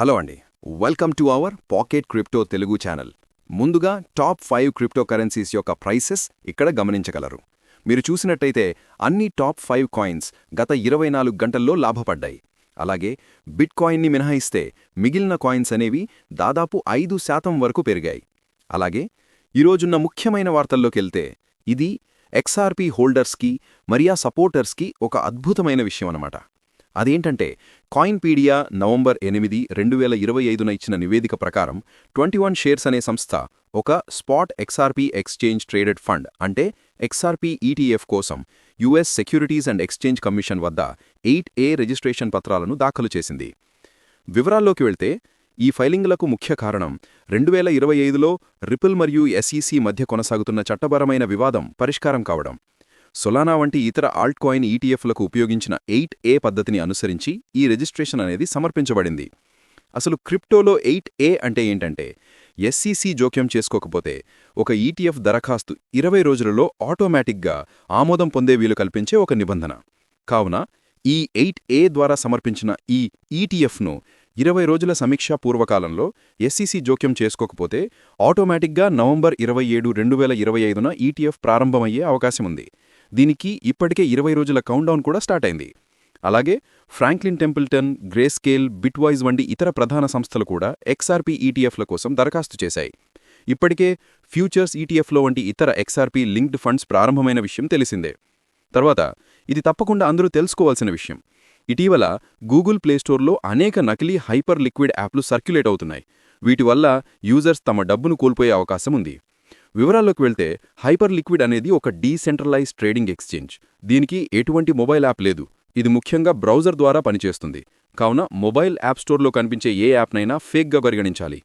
Hello అండి. Welcome to our pocket crypto Telugu channel. ముందుగా top five crypto currencies యొక్క prices ఇక్కడ గమనించగలరు. మీరు చూసినట్టయితే అన్ని టాప్ ఫైవ్ కాయిన్స్ గత ఇరవై నాలుగు గంటల్లో లాభపడ్డాయి. అలాగే బిట్ కాయిన్ని మినహాయిస్తే మిగిలిన కాయిన్స్ అనేవి దాదాపు ఐదు శాతం వరకు పెరిగాయి. అలాగే ఈరోజున్న ముఖ్యమైన వార్తల్లోకెళ్తే ఇది ఎక్స్ఆర్పి హోల్డర్స్కి మరియా సపోర్టర్స్కి ఒక అద్భుతమైన విషయం అన్నమాట అదేంటంటే కాయిన్పీడియా నవంబర్ ఎనిమిది రెండు వేల ఇరవై ఐదున ఇచ్చిన నివేదిక ప్రకారం ట్వంటీ వన్ షేర్స్ అనే సంస్థ ఒక spot XRP exchange traded fund అంటే ఎక్స్ఆర్పి ఈటీఎఫ్ కోసం US securities and exchange commission వద్ద ఎయిట్ ఏ రిజిస్ట్రేషన్ పత్రాలను దాఖలు చేసింది. వివరాల్లోకి వెళ్తే ఈ ఫైలింగ్లకు ముఖ్య కారణం రెండు వేల ఇరవై ఐదులో రిపుల్ మరియు ఎస్ఈసీ మధ్య కొనసాగుతున్న చట్టపరమైన వివాదం పరిష్కారం కావడం. సొలానా వంటి ఇతర ఆల్ట్ కాయిన్ ఈటీఎఫ్లకు ఉపయోగించిన ఎయిట్ ఏ పద్ధతిని అనుసరించి ఈ రిజిస్ట్రేషన్ అనేది సమర్పించబడింది. అసలు క్రిప్టోలో ఎయిట్ ఏ అంటే ఏంటంటే ఎస్సీసీ జోక్యం చేసుకోకపోతే ఒక ఈటీఎఫ్ దరఖాస్తు ఇరవై రోజులలో ఆటోమేటిక్గా ఆమోదం పొందే వీలు కల్పించే ఒక నిబంధన. కావున ఈ ఎయిట్ ఏ ద్వారా సమర్పించిన ఈ ఈటీఎఫ్ను ఇరవై రోజుల సమీక్షా పూర్వకాలంలో ఎస్సీసీ జోక్యం చేసుకోకపోతే ఆటోమేటిక్గా నవంబర్ ఇరవై ఏడు రెండు వేల ఇరవై ఐదున ఈటీఎఫ్ ప్రారంభమయ్యే అవకాశముంది. దీనికి ఇప్పటికే ఇరవై రోజుల కౌంట్డౌన్ కూడా స్టార్ట్ అయింది. అలాగే ఫ్రాంక్లిన్ టెంపుల్టన్ గ్రేస్కేల్ బిట్వాయిజ్ వంటి ఇతర ప్రధాన సంస్థలు కూడా ఎక్స్ఆర్పీ ఈటీఎఫ్ల కోసం దరఖాస్తు చేశాయి. ఇప్పటికే ఫ్యూచర్స్ ఈటీఎఫ్లో వంటి ఇతర ఎక్స్ఆర్పీ లింక్డ్ ఫండ్స్ ప్రారంభమైన విషయం తెలిసిందే. తర్వాత ఇది తప్పకుండా అందరూ తెలుసుకోవాల్సిన విషయం. ఇటీవల గూగుల్ ప్లేస్టోర్లో అనేక నకిలీ హైపర్ లిక్విడ్ యాప్లు సర్క్యులేట్ అవుతున్నాయి. వీటి వల్ల యూజర్స్ తమ డబ్బును కోల్పోయే అవకాశం ఉంది. వివరాల్లోకి వెళ్తే హైపర్ లిక్విడ్ అనేది ఒక డీసెంట్రలైజ్ ట్రేడింగ్ ఎక్స్చేంజ్. దీనికి ఎటువంటి మొబైల్ యాప్ లేదు. ఇది ముఖ్యంగా బ్రౌజర్ ద్వారా పనిచేస్తుంది. కావున మొబైల్ యాప్ స్టోర్లో కనిపించే ఏ యాప్నైనా ఫేక్గా పరిగణించాలి.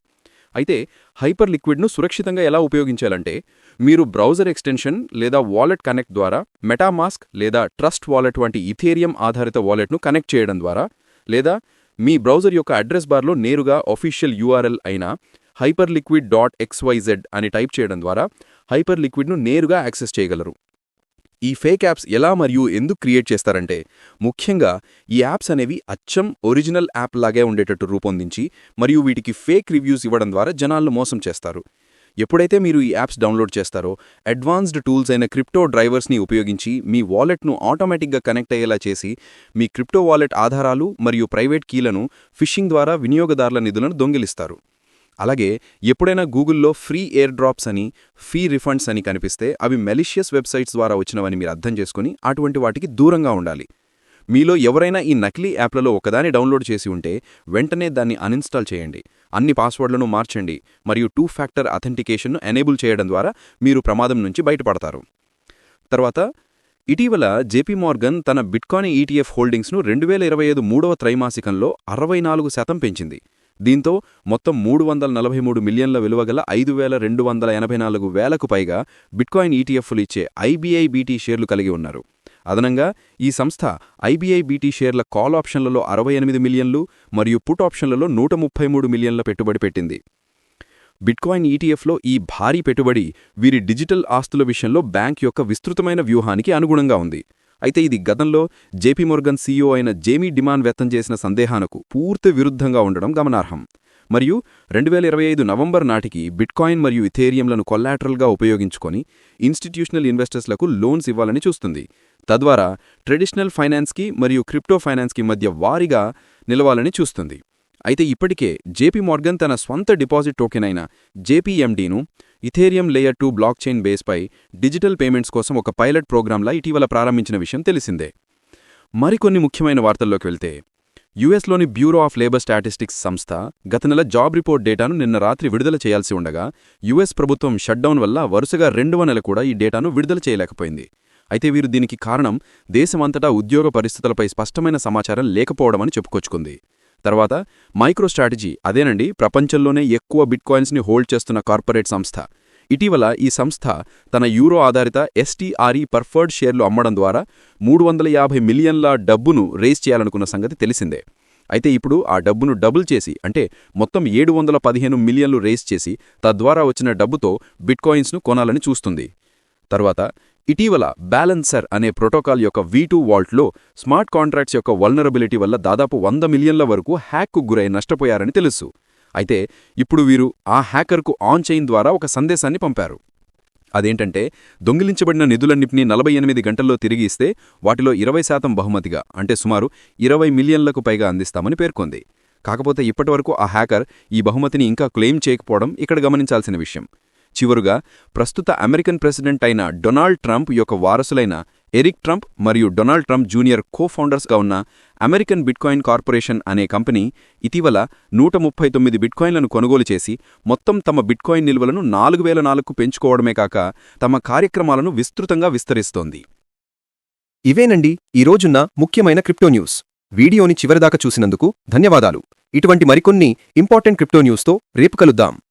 అయితే హైపర్ లిక్విడ్ను సురక్షితంగా ఎలా ఉపయోగించాలంటే మీరు బ్రౌజర్ ఎక్స్టెన్షన్ లేదా వాలెట్ కనెక్ట్ ద్వారా మెటామాస్క్ లేదా ట్రస్ట్ వాలెట్ వంటి ఇథేరియం ఆధారిత వాలెట్ను కనెక్ట్ చేయడం ద్వారా లేదా మీ బ్రౌజర్ యొక్క అడ్రస్ బార్లో నేరుగా ఒఫీషియల్ యూఆర్ఎల్ అయిన హైపర్ లిక్విడ్ డాట్ ఎక్స్వైజెడ్ అని టైప్ చేయడం ద్వారా హైపర్ లిక్విడ్ను నేరుగా యాక్సెస్ చేయగలరు. ఈ ఫేక్ యాప్స్ ఎలా మరియు ఎందుకు క్రియేట్ చేస్తారంటే ముఖ్యంగా ఈ యాప్స్ అనేవి అచ్చం ఒరిజినల్ యాప్ లాగే ఉండేటట్టు రూపొందించి మరియు వీటికి ఫేక్ రివ్యూస్ ఇవ్వడం ద్వారా జనాలను మోసం చేస్తారు. ఎప్పుడైతే మీరు ఈ యాప్స్ డౌన్లోడ్ చేస్తారో అడ్వాన్స్డ్ టూల్స్ అయిన క్రిప్టో డ్రైవర్స్ని ఉపయోగించి మీ వాలెట్ను ఆటోమేటిక్గా కనెక్ట్ అయ్యేలా చేసి మీ క్రిప్టో వాలెట్ ఆధారాలు మరియు ప్రైవేట్ కీలను ఫిషింగ్ ద్వారా వినియోగదారుల నిధులను దొంగిలిస్తారు. అలాగే ఎప్పుడైనా గూగుల్లో ఫ్రీ ఎయిర్ డ్రాప్స్ అని ఫీ రిఫండ్స్ అని కనిపిస్తే అవి మెలిషియస్ వెబ్సైట్స్ ద్వారా వచ్చినవని మీరు అర్థం చేసుకుని అటువంటి వాటికి దూరంగా ఉండాలి. మీలో ఎవరైనా ఈ నకిలీ యాప్లలో ఒకదాన్ని డౌన్లోడ్ చేసి ఉంటే వెంటనే దాన్ని అన్ఇన్స్టాల్ చేయండి. అన్ని పాస్వర్డ్లను మార్చండి మరియు టూ ఫ్యాక్టర్ అథెంటికేషన్ను ఎనేబుల్ చేయడం ద్వారా మీరు ప్రమాదం నుంచి బయటపడతారు. తర్వాత ఇటీవల జేపీ మార్గన్ తన బిట్కాయిన్ ఈటీఎఫ్ హోల్డింగ్స్ను రెండు వేల ఇరవై ఐదు మూడవ త్రైమాసికంలో అరవై నాలుగు శాతం పెంచింది. దీంతో మొత్తం మూడు వందల నలభై మూడు మిలియన్ల విలువగల ఐదు వేల రెండు వందల ఎనభై నాలుగు వేలకు పైగా బిట్కాయిన్ ఈటీఎఫ్లు ఇచ్చే ఐబీఐబీటీ షేర్లు కలిగి ఉన్నారు. అదనంగా ఈ సంస్థ ఐబీఐబీటీ షేర్ల కాల్ ఆప్షన్లలో అరవై ఎనిమిది మిలియన్లు మరియు పుట్ ఆప్షన్లలో నూట ముప్పై మూడు మిలియన్ల పెట్టుబడి పెట్టింది. బిట్కాయిన్ ఈటీఎఫ్లో ఈ భారీ పెట్టుబడి వీరి డిజిటల్ ఆస్తుల విషయంలో బ్యాంక్ యొక్క విస్తృతమైన వ్యూహానికి అనుగుణంగా ఉంది. అయితే ఇది గతంలో జేపీ మోర్గన్ సీఈఓ అయిన జేమీ డిమాన్ వ్యక్తం చేసిన సందేహాలకు పూర్తి విరుద్ధంగా ఉండడం గమనార్హం. మరియు రెండు వేల ఇరవై ఐదు నవంబర్ నాటికి బిట్కాయిన్ మరియు ఇథేరియంలను కొల్లాటరల్గా ఉపయోగించుకొని ఇన్స్టిట్యూషనల్ ఇన్వెస్టర్స్లకు లోన్స్ ఇవ్వాలని చూస్తుంది. తద్వారా ట్రెడిషనల్ ఫైనాన్స్కి మరియు క్రిప్టో ఫైనాన్స్కి మధ్య వారిగా నిలవాలని చూస్తుంది. అయితే ఇప్పటికే జేపీ మార్గన్ తన స్వంత డిపాజిట్ టోకెన్ అయిన జేపీఎండీను Ethereum layer two blockchain బేస్పై డిజిటల్ పేమెంట్స్ కోసం ఒక పైలట్ ప్రోగ్రాంలా ఇటీవల ప్రారంభించిన విషయం తెలిసిందే. మరికొన్ని ముఖ్యమైన వార్తల్లోకి వెళ్తే యుఎస్లోని బ్యూరో ఆఫ్ లేబర్ స్టాటిస్టిక్స్ సంస్థ గత నెల జాబ్ రిపోర్ట్ డేటాను నిన్న రాత్రి విడుదల చేయాల్సి ఉండగా యుఎస్ ప్రభుత్వం షట్డౌన్ వల్ల వరుసగా రెండవ నెల కూడా ఈ డేటాను విడుదల చేయలేకపోయింది. అయితే వీరు దీనికి కారణం దేశమంతటా ఉద్యోగ పరిస్థితులపై స్పష్టమైన సమాచారం లేకపోవడమని చెప్పుకొచ్చుకుంది. తర్వాత మైక్రోస్ట్రాటజీ అదేనండి ప్రపంచంలోనే ఎక్కువ బిట్కాయిన్స్ని హోల్డ్ చేస్తున్న కార్పొరేట్ సంస్థ. ఇటీవల ఈ సంస్థ తన యూరో ఆధారిత ఎస్టీఆర్ఈ పర్ఫర్డ్ షేర్లు అమ్మడం ద్వారా మూడు వందల యాభై మిలియన్ల డబ్బును రేస్ చేయాలనుకున్న సంగతి తెలిసిందే. అయితే ఇప్పుడు ఆ డబ్బును డబుల్ చేసి అంటే మొత్తం ఏడు వందల పదిహేను మిలియన్లు రేస్ చేసి తద్వారా వచ్చిన డబ్బుతో బిట్కాయిన్స్ను కొనాలని చూస్తుంది. తర్వాత ఇటీవల బ్యాలెన్సర్ అనే ప్రోటోకాల్ యొక్క వీ టూ వాల్ట్లో స్మార్ట్ కాంట్రాక్ట్స్ యొక్క వల్నరబిలిటీ వల్ల దాదాపు వంద మిలియన్ల వరకు హ్యాక్కు గురై నష్టపోయారని తెలుసు. అయితే ఇప్పుడు వీరు ఆ హ్యాకర్కు ఆన్ చైన్ ద్వారా ఒక సందేశాన్ని పంపారు. అదేంటంటే దొంగిలించబడిన నిధులన్నింటినీ నలభై ఎనిమిది గంటల్లో తిరిగి ఇస్తే వాటిలో ఇరవై శాతం బహుమతిగా అంటే సుమారు ఇరవై మిలియన్లకు పైగా అందిస్తామని పేర్కొంది. కాకపోతే ఇప్పటివరకు ఆ హ్యాకర్ ఈ బహుమతిని ఇంకా క్లెయిమ్ చేయకపోవడం ఇక్కడ గమనించాల్సిన విషయం. చివరుగా ప్రస్తుత అమెరికన్ ప్రెసిడెంట్ అయిన డొనాల్డ్ ట్రంప్ యొక్క వారసులైన ఎరిక్ ట్రంప్ మరియు డొనాల్డ్ ట్రంప్ జూనియర్ కో ఫౌండర్స్గా ఉన్న అమెరికన్ బిట్కాయిన్ కార్పొరేషన్ అనే కంపెనీ ఇటీవల నూట ముప్పై తొమ్మిది బిట్కాయిన్లను కొనుగోలు చేసి మొత్తం తమ బిట్కాయిన్ నిల్వలను నాలుగు వేల నాలుగుకు పెంచుకోవడమే కాక తమ కార్యక్రమాలను విస్తృతంగా విస్తరిస్తోంది. ఇవేనండి ఈ ముఖ్యమైన క్రిప్టో న్యూస్. వీడియోని చివరిదాకా చూసినందుకు ధన్యవాదాలు. ఇటువంటి మరికొన్ని ఇంపార్టెంట్ క్రిప్టో న్యూస్తో రేపు కలుద్దాం.